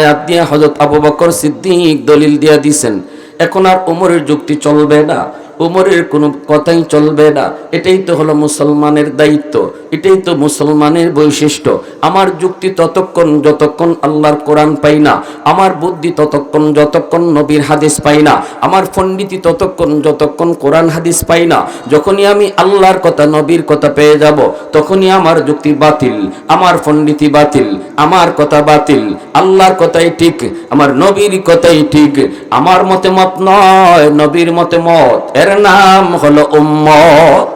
আয়াত দিয়ে হজরত আবু বকর সিদ্দিক দলিল দিয়া দিছেন। এখন আর উমরের যুক্তি চলবে না। উমরের কোনো কথাই চলবে না। এটাই তো হলো মুসলমানের দায়িত্ব, এটাই তো মুসলমানের বৈশিষ্ট্য। আমার যুক্তি ততক্ষণ যতক্ষণ আল্লাহর কোরআন পাই না, আমার বুদ্ধি ততক্ষণ যতক্ষণ নবীর হাদিস পাই না, আমার পণ্ডিতি ততক্ষণ যতক্ষণ কোরআন হাদিস পাই না। যখনই আমি আল্লাহর কথা, নবীর কথা পেয়ে যাব, তখনই আমার যুক্তি বাতিল, আমার পণ্ডিতি বাতিল, আমার কথা বাতিল। আল্লাহর কথাই ঠিক, আমার নবীর কথাই ঠিক। আমার মতে মত নয়, নবীর মতে মত। এর নাম হলো উম্মত।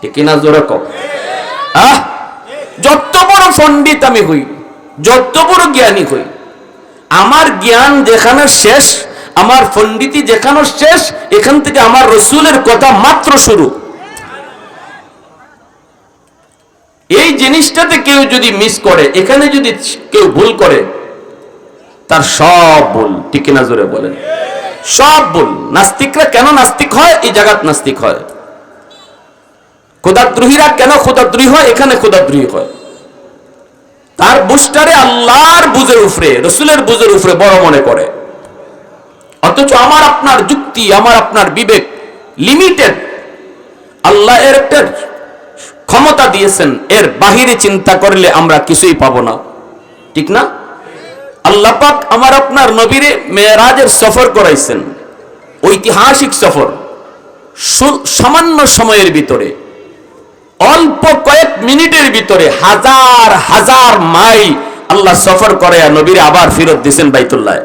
ঠিক না জোরে কও আহ! যত বড় পণ্ডিত আমি হই, যত বড় জ্ঞানী হই, আমার জ্ঞান যেখানে শেষ, আমার পণ্ডিতি যেখানে শেষ, এখান থেকে আমার রসুলের কথা মাত্র শুরু। এই জিনিসটাতে কেউ যদি মিস করে, এখানে যদি কেউ ভুল করে, তার সব ভুল, ঠিক না জোরে বলেন। সব ভুল। নাস্তিকরা কেন নাস্তিক হয়? এই জায়গাত নাস্তিক হয়। খোদাদ্রোহীরা কেন খোদাদ্রোহী হয়? এখানে খোদাদ্রোহী হয়। তার বুস্টারে আল্লাহর বুঝের উপরে রসুলের বুঝের উপরে বড় মনে করে। অথচ আমার আপনার যুক্তি, আমার আপনার বিবেক লিমিটেড আল্লাহ এর একটা ক্ষমতা দিয়েছেন, এর বাহিরে চিন্তা করলে আমরা কিছুই পাবো না। ঠিক না? আল্লাহ পাক আমার আপনার নবীরে মেয়েরাজের সফর করাইছেন। ঐতিহাসিক সফর। সামান্য সময়ের ভিতরে। অল্প কয়েক মিনিটের ভিতরে হাজার হাজার মাইল আল্লাহ সফর করে নবীরে আবার ফেরত দিয়েছেন বাইতুল্লাহ।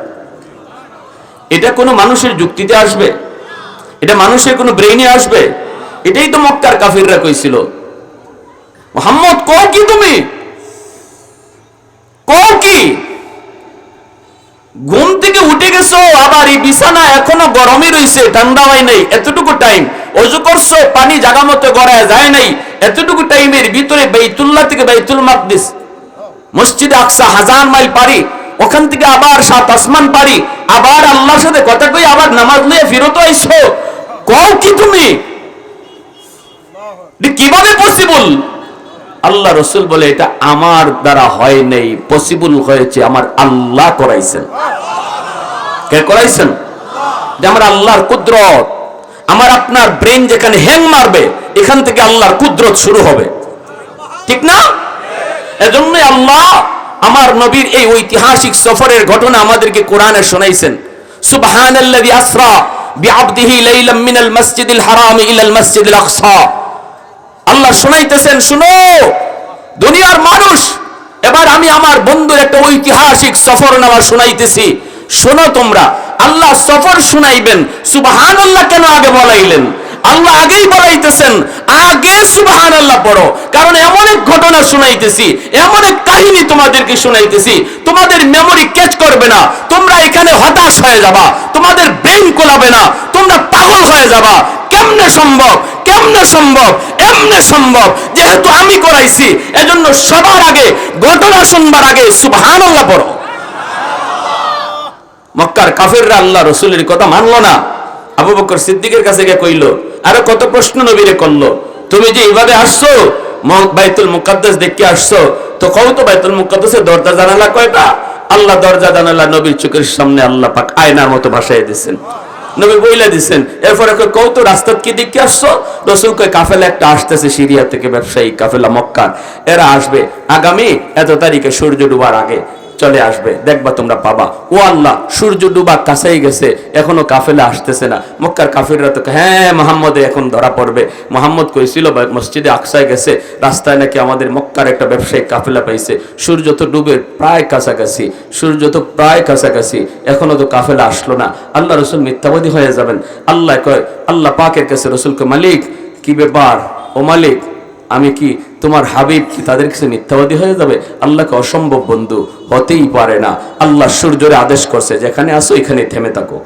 এটা কোনো মানুষের যুক্তিতে আসবে? এটা মানুষের কোনো ব্রেইনে আসবে? এটাই তো মক্কার কাফিররা কইছিল। মোহাম্মদ, কও কি তুমি? কও কি? ঘুম থেকে উঠে গেছো, আবার এই বিছানা এখনও গরমই রইছে ঠান্ডা হয় নাই, এতটুকু টাইম অজু করছ, পানি জাগা মতো গড়ায় যায় নাই, এতটুকু টাইমের ভিতরে বাইতুল্লাহ থেকে বাইতুল মাকদিস, মসজিদে আকসা, হাজার মাইল পারি ওখান থেকে আবার সাত আসমান পারি আবার আল্লাহর সাথে কথা কই, আবার নামাজ নিয়ে ফিরত আইছো। কও কি তুমি? কীভাবে পসিবল আল্লাহ রসুল বলে, এটা আমার দ্বারা হয় নাই পসিবল হয়েছে, আমার আল্লাহ করাইছেন। কে করাইছেন? যে আমার আল্লাহর কুদরত, আমার আপনার ব্রেন যেখানে হ্যাং মারবে, এখান থেকে আল্লাহর কুদরত শুরু হবে। ঠিক না? এজন্য আল্লাহ আমার নবীর এই ঐতিহাসিক সফরের ঘটনা আমাদেরকে কোরআনে শোনাইছেন। সুবহানাল্লাযী আসরা বিআবদিহি লাইলাম মিনাল মাসজিদিল হারাম ইলাল মাসজিদিল আকসা। আল্লাহ শোনাইতেছেন, শুনো, দুনিয়ার মানুষ, এবার আমি আমার বন্ধুর একটা ঐতিহাসিক সফর নামা শোনাইতেছি। শোনো তোমরা, আল্লাহ সফর শুনাইবেন সুবহান আল্লাহ কেন আগে বলাইলেন? আল্লাহ আগেই বলাইতেছেন, আগে সুবহান আল্লাহ পড়ো। কারণ এমন এক ঘটনা শুনাইতেছি, এমন এক কাহিনী তোমাদেরকে শুনাইতেছি, তোমাদের মেমোরি ক্যাচ করবে না, তোমরা এখানে হতাশ হয়ে যাবা, তোমাদের ব্রেন কোলাবে না, তোমরা পাগল হয়ে যাবা। কেমনে সম্ভব? কেমনে সম্ভব? এমনে সম্ভব। যেহেতু আমি করাইছি, এজন্য সবার আগে ঘটনা শুনবার আগে সুবহানাল্লাহ পড়ো। মক্কার কাফেররা আল্লাহ রসুলের কথা মানলো না। আবু বকর সিদ্দিকের কাছে গিয়ে কইলো, আরও কত প্রশ্ন নবীরে করল। তুমি যে এইভাবে আসছো বাইতুল মুকাদ্দাস দেখে আসছো, তো কও তো বাইতুল মুকাদ্দাসের দরজা জানালা কয়টা? আল্লাহ দরজা জানালা নবীর চোখের সামনে আল্লাহ পাক আয়নার মতো ভাসায় দিয়েছেন। নবী বইলা দিছেন, এরপরে কও তো রাস্তাত কি দেখে আসছো? রসুল কয়, কাফেলা একটা আসতেছে সিরিয়া থেকে ব্যবসায়ী, কাফেলা মক্কার। এরা আসবে, আগামী এত তারিখে সূর্য ডুবার আগে। চলে আসবে। দেখবা তোমরা পাবা। ও আল্লাহ, সূর্য ডুবা কাছেই গেছে, এখনও কাফেলা আসতেছে না। মক্কার কাফিররা তো হ্যাঁ মোহাম্মদে এখন ধরা পড়বে। মোহাম্মদ কইছিল মসজিদে আকসায় গেছে, রাস্তায় নাকি আমাদের মক্কার একটা ব্যবসায়িক কাফেলা পাইছে। সূর্য তো ডুবে প্রায় কাছাকাছি, সূর্য তো প্রায় কাছাকাছি, এখনও তো কাফেলা আসলো না। আল্লাহ রসুল মিথ্যাবাদী হয়ে যাবেন। আল্লাহ কয়, আল্লাহ পাকের কাছে রসুলকে মালিক, কি ব্যাপার? ও মালিক, আমি কি তোমার হাবিব কি তাদের কাছে মিথ্যাবাদী হয়ে যাবে? আল্লাহকে অসম্ভব বন্ধু, হতেই পারে না। আল্লাহ সূর্যরে আদেশ করছে, যেখানে আসো এখানে থেমে থাকো।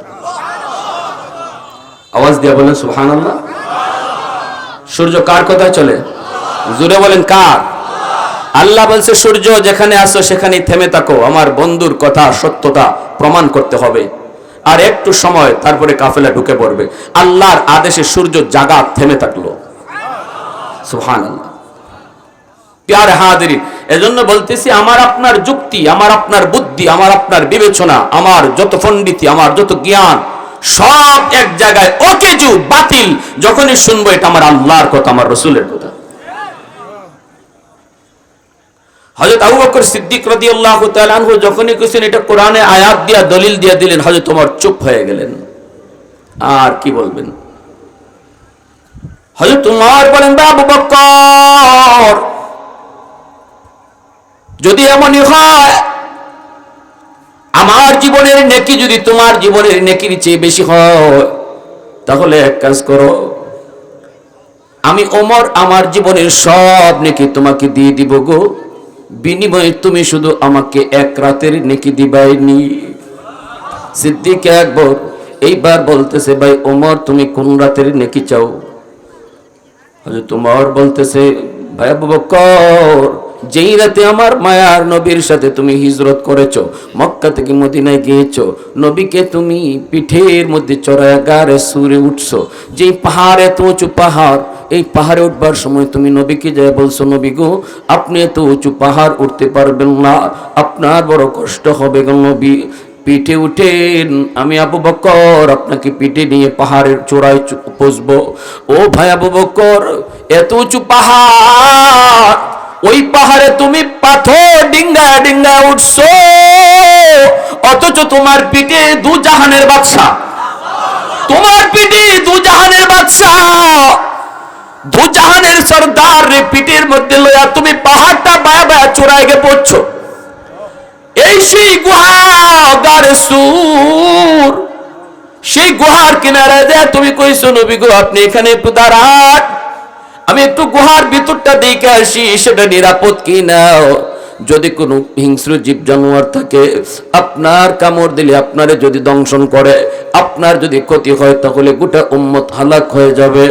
আওয়াজ দিয়ে বলেন সুহান আল্লাহ সূর্য কার কথায় চলে? জুড়ে বলেন, কার? আল্লাহ বলছে, সূর্য, যেখানে আসো সেখানেই থেমে থাকো। আমার বন্ধুর কথা, সত্যতা প্রমাণ করতে হবে। আর একটু সময়, তারপরে কাফেলা ঢুকে পড়বে। আল্লাহর আদেশে সূর্য জাগা থেমে থাকল। সুহান আল্লাহ প্যার হাদিরি এজন্য বলতেছি, আমার আপনার যুক্তি, আমার আপনার বুদ্ধি, আমার আপনার বিবেচনা, আমার যত পণ্ডিতি, আমার যত জ্ঞান, সব এক জায়গায় অকেজু বাতিল। যখনই শুনব, এটা আমার আল্লাহর কথা, আমার রসুলের কথা। হযরত আবু বকর সিদ্দিক রাদিয়াল্লাহু তাআলা আনহু যখনই কইছেন, এটা কোরআনে আয়াত দিয়া, দলিল দিয়া দিলেন, হযরত ওমর চুপ হয়ে গেলেন। আর কি বলবেন? হযরত ওমর বলেন বা আবু বকর যদি এমনই হয়, আমার জীবনের নেকি যদি তোমার জীবনের নেকির চেয়ে বেশি হয়, তাহলে এক কাজ করো, আমি ওমর আমার জীবনের সব নেকি তোমাকে দিয়ে দিব গো। বিনিময়ে তুমি শুধু আমাকে এক রাতের নেকি দিবাইনি। সিদ্দিক একবার এইবার বলতেছে, ভাই ওমর, তুমি কোন রাতের নেকি চাও? তোমার বলতেছে, ভাই বকর যেই রাতে আমার মায়ার নবীর সাথে তুমি হিজরত করেছ, মক্কা থেকে মদিনায় গিয়েছো, নবীকে তুমি পিঠের মধ্যে চড়ায় গারে সুরে উঠছো, যেই পাহাড় এত উঁচু পাহাড়, এই পাহাড়ে উঠবার সময় তুমি নবীকে যায় বলছো, নবী গো, আপনি এত উঁচু পাহাড় উঠতে পারবেন না, আপনার বড় কষ্ট হবে গো নবী। পিঠে উঠেন আমি আবু বকর আপনাকে পিঠে নিয়ে পাহাড়ের চূড়ায় বসবো ও ভাই আবু বকর, এত উঁচু পাহাড় ওই পাহাড়ে তুমি পাথর ডিঙ্গা ডিঙ্গা উঠছো। অথচ তোমার পিঠে দু জাহানের বাদশা তোমার পিঠে দু জাহানের বাদশা দু জাহানের সর্দার রে পিঠের মধ্যে লইয়া তুমি পাহাড়টা বায়া বায়া চূড়ায় গিয়ে পড়ছো। এই সেই গুহাগারে সুর। সেই গুহার কিনারে দেয় তুমি কইছো, নবী গো, আপনি এখানে দাঁড়ান। আমি একটু গুহার ভিতরটা দেখে আসি, সেটা নিরাপদ কি না যদি কোনো হিংস্র জীব জানোয়ার থাকে, আপনার কামড় দিলে আপনারে যদি দংশন করে, আপনার যদি ক্ষতি হয়, তাহলে গোটা উম্মত হালাক হয়ে যাবে।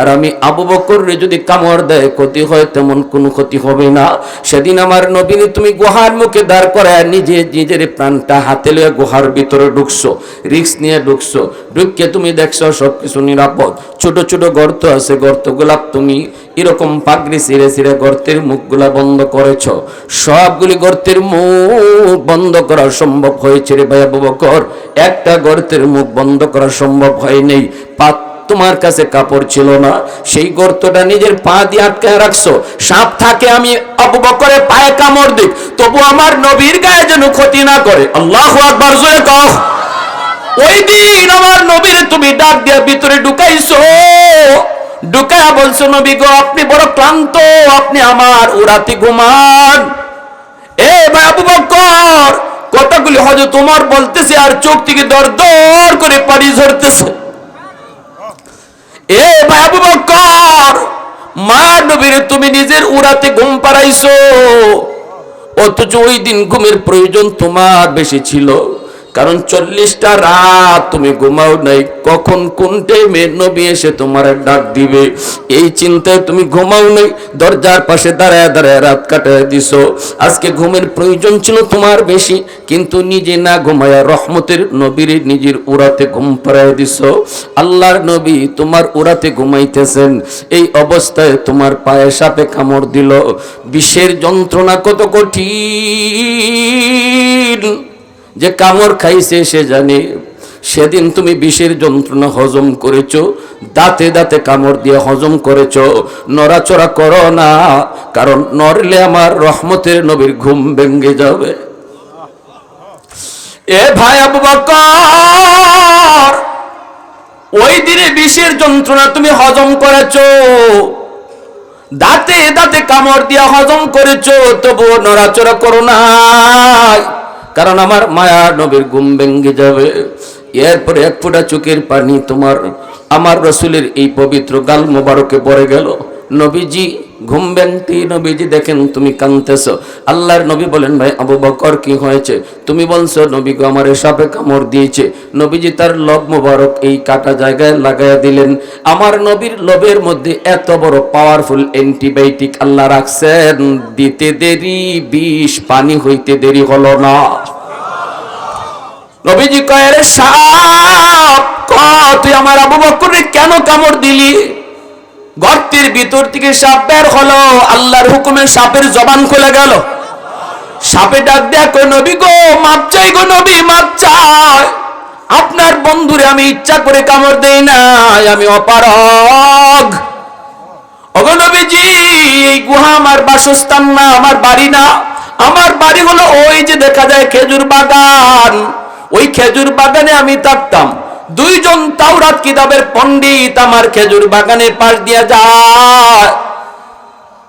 আর আমি আবু বকরে যদি কামড় দেয়, ক্ষতি হয়, তেমন কোনো ক্ষতি হবে না। সেদিন আমার নবীনে তুমি গুহার মুখে দাঁড় করে নিজে নিজের প্রাণটা হাতে লয়ে গুহার ভিতরে ঢুকছো রিক্স নিয়ে ঢুকছো। ঢুককে তুমি দেখছ সব কিছু নিরাপদ। ছোট ছোট গর্ত আছে, গর্তগুলা তুমি এরকম পাগড়ি ছিঁড়ে ছিঁড়ে গর্তের মুখগুলা বন্ধ করেছ। সবগুলি গর্তের মুখ বন্ধ করা সম্ভব হয়েছে রে ভাই বকর। একটা গর্তের মুখ বন্ধ করা সম্ভব হয় নেই পাত তোমার কাছে কাপড় ছিল না। সেই গর্তটা নিজের পা দিয়ে আটকে রাখছো। সাপ থাকে আমি আবু বকরের পায়ে কামড় দিক, তবু আমার নবীর গায়ে যেন ক্ষতি না করে। আল্লাহ আকবার, জোরে কহ ওই দিন আমার নবীর তুমি ডাক দিয়া ভিতরে ঢুকাইছো। ঢুকায়া বলছো, নবী গো, আপনি বড় ক্লান্ত, আপনি আমার উড়াতে ঘুমান। এ আবু বকর কথাগুলি হয়তো তোমার বলতেছে আর চোখ থেকে দর দর করে পানি ঝরতেছে। এ আবু বকর মা নবীরে তুমি নিজের উড়াতে ঘুম পাড়াইছো। অথচ ওই দিন ঘুমের প্রয়োজন তোমার বেশি ছিল। কারণ চল্লিশটা রাত তুমি ঘুমাও নাই, কখন কোন টাইমে নবী এসে তোমার ডাক দিবে? এই চিন্তায় তুমি ঘুমাও নাই, দরজার পাশে দাঁড়ায় দাঁড়ায় রাত কাটায় দিছো। আজকে ঘুমের প্রয়োজন ছিল তোমার বেশি, কিন্তু নিজে না ঘুমায়া রহমতের নবীর নিজের উড়াতে ঘুম পাড়ায় দিছো। আল্লাহর নবী তোমার উড়াতে ঘুমাইতেছেন। এই অবস্থায় তোমার পায়ে সাপে কামড় দিল। বিশ্বের যন্ত্রণা কত কঠিন। যে কামড় খাইছে সে জানে, সেদিন তুমি বিষের যন্ত্রণা হজম করেছ, দাঁতে দাঁতে কামড় দিয়ে হজম করেছ। নড়াচড়া করো না, কারণ নড়লে আমার রহমতের নবীর ঘুম ভেঙ্গে যাবে। এ ভাই ওই দিনে বিষের যন্ত্রণা তুমি হজম করেছ, দাঁতে দাঁতে কামড় দিয়ে হজম করেছ, তবুও নড়াচড়া করো না কারণ আমার মায়া নবীর ঘুম ভেঙ্গে যাবে। এরপরে এক ফোঁটা চোখের পানি তোমার, আমার রসুলের এই পবিত্র গাল মোবারকে পড়ে গেল। নবীজি ঘুমবেন ভেঙতে নবীজি দেখেন তুমি কানতেছ আল্লাহর নবী বলেন, ভাই, আবু বকর কি হয়েছে? তুমি বলছো, নবী গো আমার সাপে কামড় দিয়েছে। নবীজি তার লব মোবারক এই কাটা জায়গায় লাগাইয়া দিলেন। আমার নবীর লবের মধ্যে এত বড় পাওয়ারফুল অ্যান্টিবায়োটিক আল্লাহ রাখছেন, দিতে দেরি, বিষ, পানি হইতে দেরি হলো না। নবীজি কয় রে সাপ তুই আমার আবু বকরে কেন কামড় দিলি? গর্তের ভিতর থেকে সাপ বের হলো, আল্লাহর হুকুমে সাপের জবান খুলে গেল। সাপে ডাক কই নবী গো, মাপ চাই গো নবী, মাপ চাই। আপনার বন্ধুরে আমি ইচ্ছা করে কামড় দেই নাই, আমি অপারগ। অগনবীজি এই গুহা আমার বাসস্থান না, আমার বাড়ি না। আমার বাড়ি হলো ওই যে দেখা যায় খেজুর বাগান। ওই খেজুর বাগানে আমি থাকতাম। দুইজন তাওরাত কিতাবের পণ্ডিত আমার খেজুর বাগানে পাশ দিয়া যায়।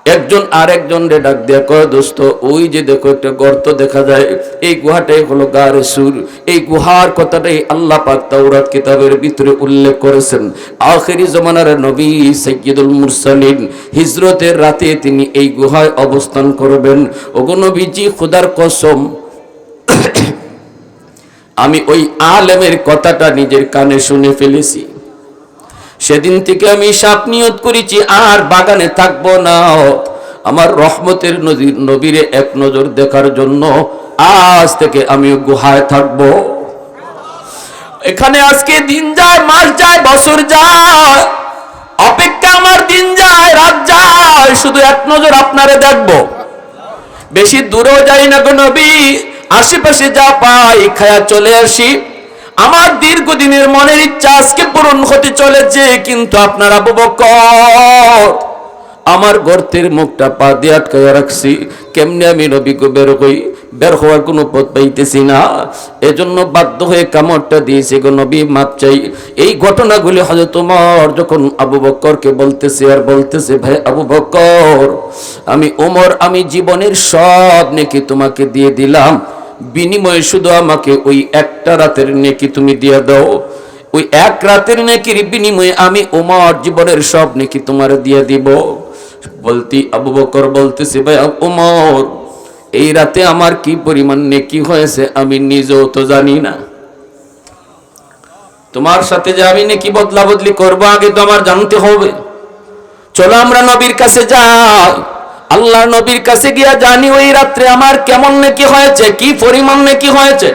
একজন আর একজন ডাক দিয়া কয়, দোস্ত, ওই যে দেখো একটা গর্ত দেখা যায়। এই গুহাটাই হলো গারে সুর। এই গুহার কথাটাই আল্লাহ পাক তাওরাত কিতাবের ভিতরে উল্লেখ করেছেন। আখেরি জমানার নবী সৈয়দুল মুরসালিন, হিজরতের রাতে তিনি এই গুহায় অবস্থান করবেন। ওগো নবীজি, খোদার কসম আমি ওই আলেমের কথাটা নিজের কানে শুনে ফেলেছি। সেদিন থেকে আমি সাপ নিয়ত করেছি, আর বাগানে থাকব না। আমার রহমতের নদীর নবীরে এক নজর দেখার জন্য আজ থেকে আমি গুহায় থাকব। এখানে আজকে দিন যায়, মাস যায়, বছর যায়। অপেক্ষা আমার দিন যায়, রাত যায়, শুধু এক নজর আপনারে দেখব। বেশি দূরেও যাই না গো নবী। আশেপাশে যা পাই খায়া চলে আসি। আমার দীর্ঘদিনের মনের ইচ্ছা আজকে পূরণ হতে চলেছে, কিন্তু আপনার আবু বকর, আমার গর্তের মুখটা পা দিয়ে আটকাইয়া রাখছি। কেমনে আমি নবীকে বের হই? বের হওয়ার কোনো পথ পাইতেছি না। এজন্য বাধ্য হয়ে কামড়টা দিয়েছি গো নবী, মাপ চাই। এই ঘটনাগুলি হয়তো তোমার যখন আবু বক্করকে বলতেছে আর বলতেছে, ভাই আবু বক্কর আমি ওমর আমি জীবনের সব নেকি তোমাকে দিয়ে দিলাম। বিনিময়ে শুধু আমাকে ওই একটা রাতের নেকি তুমি দিয়ে দাও। ওই এক রাতের নেকির বিনিময়ে আমি ওমর জীবনের সব নেকি তোমার দিয়ে দিব। বলতি আবু বকর বলতেছে, ভাই ওমর, এই রাতে আমার কি পরিমাণ নেকি হয়েছে আমি নিজেও তো জানি না। তোমার সাথে যে আমি নেকি বদলা বদলি করব, আগে তো আমার জানতে হবে। চলো আমরা নবীর কাছে যাই। আল্লাহ নবীর কাছে গিয়া জানি ওই রাত্রে আমার কেমন নেকি হয়েছে, কি পরিমাণ নেকি হয়েছে।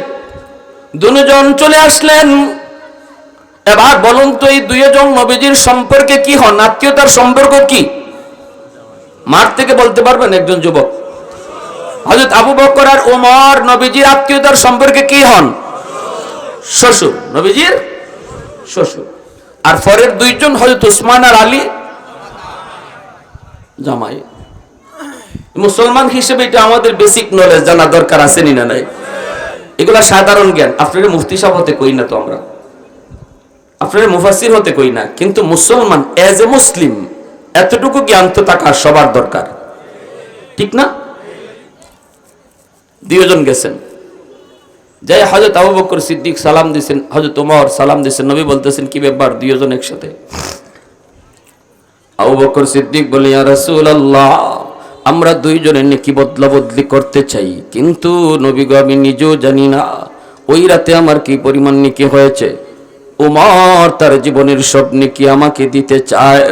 দুজন চলে আসলেন। এবার বলুন তো এই দুইজন নবীজির সম্পর্কে কি হন, আত্মীয়তার সম্পর্ক কি? মার থেকে বলতে পারবেন একজন যুবক। হজরত আবু বকর আর ওমর নবীজির আত্মীয়তার সম্পর্কে কি হন? শ্বশুর, নবীজির শ্বশুর। আর পরের দুইজন হজরত উসমান আর আলী জামাই। মুসলমান হিসেবে এটা আমাদের বেসিক নলেজ জানা দরকার আছে না নাই? এগুলা সাধারণ জ্ঞান। আপনার মুফতি সাহেব হতে কই না তো আমরা? আপনার মুফাসির হতে কই না? কিন্তু মুসলমান এজ এ মুসলিম এতটুকু জ্ঞান তো থাকার সবার দরকার। ঠিক না? দুজন গেছেন। যাই হজরত আবু বকর সিদ্দিক সালাম দিছেন হজরত ওমর সালাম দিছেন, নবী বলতেছেন, কি ব্যাপার দুইজন একসাথে? আবু বকর সিদ্দিক বলে, ইয়া রাসূলুল্লাহ। আমরা দুইজনে নেকি বদলা বদলি করতে চাই। কিন্তু নবীগ, আমি নিজেও জানি না ওই রাতে আমার কি পরিমাণ নেকি হয়েছে। উমর তার জীবনের সব নেকি আমাকে দিতে চায়।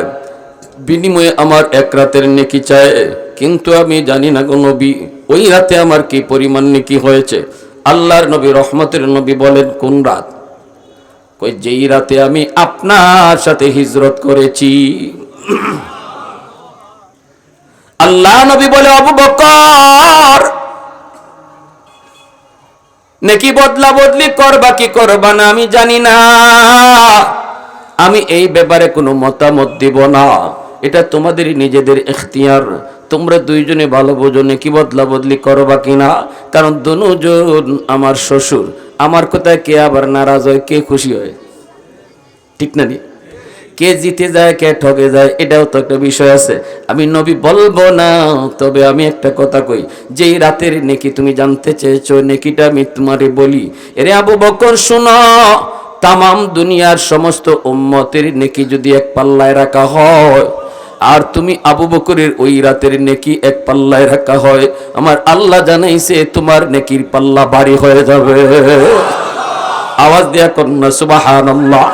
বিনিময়ে আমার এক রাতের নেকি চায়। কিন্তু আমি জানি না গো নবী, ওই রাতে আমার কি পরিমাণ নেকি হয়েছে। আল্লাহর নবী, রহমতের নবী বলেন, কোন রাত? কই, যেই রাতে আমি আপনার সাথে হিজরত করেছি। আল্লাহ নবী বলে অবু বকর, নাকি বদলা বদলি করবা, কি করবা না, আমি জানি না। আমি এই ব্যাপারে কোনো মতামত দিব না। এটা তোমাদের নিজেদের এখতিয়ার তোমরা দুইজনে ভালো বোঝো কি বদলা বদলি করবা কিনা কারণ দুজন আমার শ্বশুর। আমার কথায় কে আবার নারাজ হয়, কে খুশি হয়? ঠিক না নি? কে জিতে যায়, কে ঠকে যায়, এটাও তো একটা বিষয় আছে। আমি নবী বলব না, তবে আমি একটা কথা কই, যেই রাতের নেকি তুমি জানতে চেয়েছো, নেকিটা আমি তোমারে বলি। এরে আবু বকর, শোনো, তামাম দুনিয়ার সমস্ত উম্মতের নেকি যদি এক পাল্লায় রাখা হয়, আর তুমি আবু বকরের ওই রাতের নেকি এক পাল্লায় রাখা হয়, আমার আল্লাহ জানাইছে তোমার নেকির পাল্লা বাড়ি হয়ে যাবে। আওয়াজ দেয়া কন্যা সুবাহান আল্লাহ